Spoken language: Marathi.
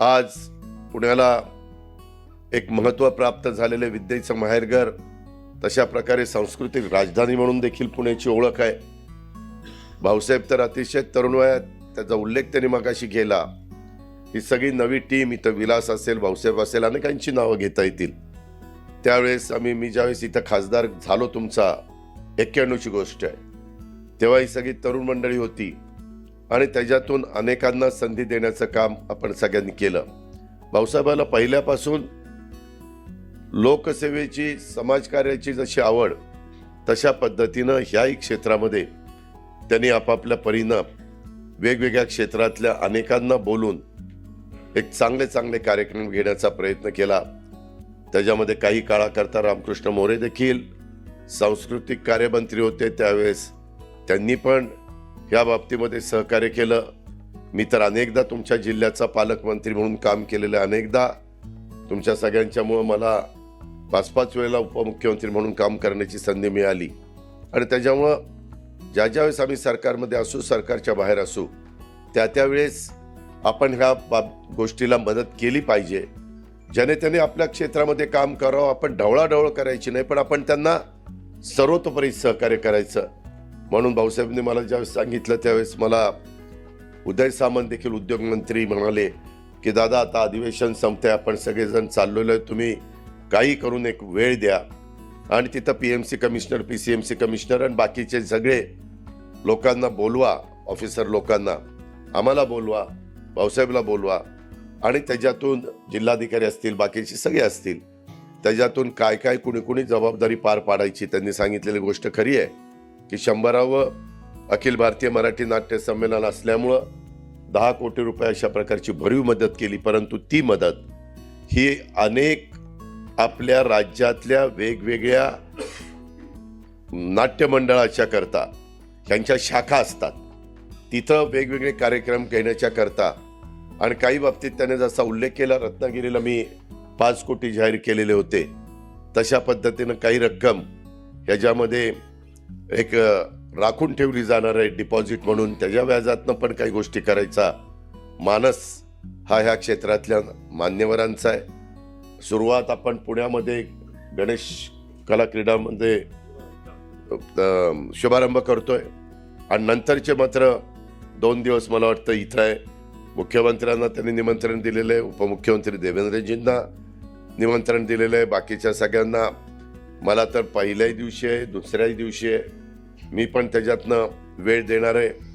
आज पुण्याला एक महत्त्व प्राप्त झालेले विद्येचं माहेरघर तशा प्रकारे सांस्कृतिक राजधानी म्हणून देखील पुण्याची ओळख आहे. भाऊसाहेब तर अतिशय तरुण वयात त्याचा उल्लेख त्यांनी मगाशी केला. ही सगळी नवी टीम इथं विलास असेल भाऊसाहेब असेल अनेकांची नावं घेता येतील. त्यावेळेस आम्ही मी ज्यावेळेस इथं खासदार झालो तुमचा एक्क्याण्णवची गोष्ट आहे. तेव्हा ही सगळी तरुण मंडळी होती. आणि त्याच्यातून अनेकांना संधी देण्याचं काम आपण सगळ्यांनी केलं. भाऊसाहेबाला पहिल्यापासून लोकसेवेची समाजकार्याची जशी आवड तशा पद्धतीनं ह्याही क्षेत्रामध्ये त्यांनी आपापल्या परीनं वेगवेगळ्या क्षेत्रातल्या अनेकांना बोलून एक चांगले चांगले कार्यक्रम घेण्याचा प्रयत्न केला. त्याच्यामध्ये काही काळाकरता रामकृष्ण मोरे देखील सांस्कृतिक कार्यमंत्री होते त्यावेळेस त्यांनी पण या बाबतीमध्ये सहकार्य केलं. मी तर अनेकदा तुमच्या जिल्ह्याचा पालकमंत्री म्हणून काम केलेलं आहे. अनेकदा. तुमच्या सगळ्यांच्यामुळं मला पाच पाच वेळेला उपमुख्यमंत्री म्हणून काम करण्याची संधी मिळाली. आणि त्याच्यामुळं ज्या ज्या वेळेस आम्ही सरकारमध्ये असू सरकारच्या बाहेर असू त्या त्यावेळेस आपण ह्या बाब गोष्टीला मदत केली पाहिजे. ज्याने त्याने आपल्या क्षेत्रामध्ये काम करावं आपण ढवळाढवळ करायची नाही पण आपण त्यांना सर्वतोपरी सहकार्य करायचं. म्हणून भाऊसाहेबांनी मला ज्यावेळेस सांगितलं त्यावेळेस मला उदय सामंत देखील उद्योगमंत्री म्हणाले की दादा आता अधिवेशन संपते आपण सगळेजण चाललेलो आहे तुम्ही काही करून एक वेळ द्या. आणि तिथं P M C commissioner P C M C commissioner आणि बाकीचे सगळे लोकांना बोलवा ऑफिसर लोकांना. आम्हाला बोलवा भाऊसाहेबला बोलवा. आणि त्याच्यातून जिल्हाधिकारी असतील बाकीचे सगळे असतील त्याच्यातून काय काय कुणी कुणी जबाबदारी पार पाडायची त्यांनी सांगितलेली गोष्ट खरी आहे. की शंभरावं अखिल भारतीय मराठी नाट्य संमेलन असल्यामुळं दहा कोटी रुपये अशा प्रकारची भरीव मदत केली परंतु ती मदत ही अनेक आपल्या राज्यातल्या वेगवेगळ्या नाट्यमंडळाच्या करता त्यांच्या शाखा असतात. तिथं वेगवेगळे कार्यक्रम घेण्याच्या करता आणि काही बाबतीत त्याने जसा उल्लेख केला रत्नागिरीला मी पाच कोटी जाहीर केलेले होते तशा पद्धतीनं काही रक्कम ह्याच्यामध्ये एक राखून ठेवली जाणार आहे डिपॉझिट म्हणून. त्याच्या व्याजातनं पण काही गोष्टी करायचा मानस हा ह्या क्षेत्रातल्या मान्यवरांचा आहे. सुरुवात आपण पुण्यामध्ये गणेश कला क्रीडामध्ये म्हणजे, शुभारंभ करतोय. आणि नंतरचे मात्र दोन दिवस मला वाटतं इथं आहे. मुख्यमंत्र्यांना त्यांनी निमंत्रण दिलेलं आहे. उपमुख्यमंत्री देवेंद्रजींना निमंत्रण दिलेलं आहे. बाकीच्या सगळ्यांना मला तर पहिल्याही दिवशी आहे दुसऱ्याही दिवशी आहे. मी पण त्याच्यातनं वेळ देणार आहे.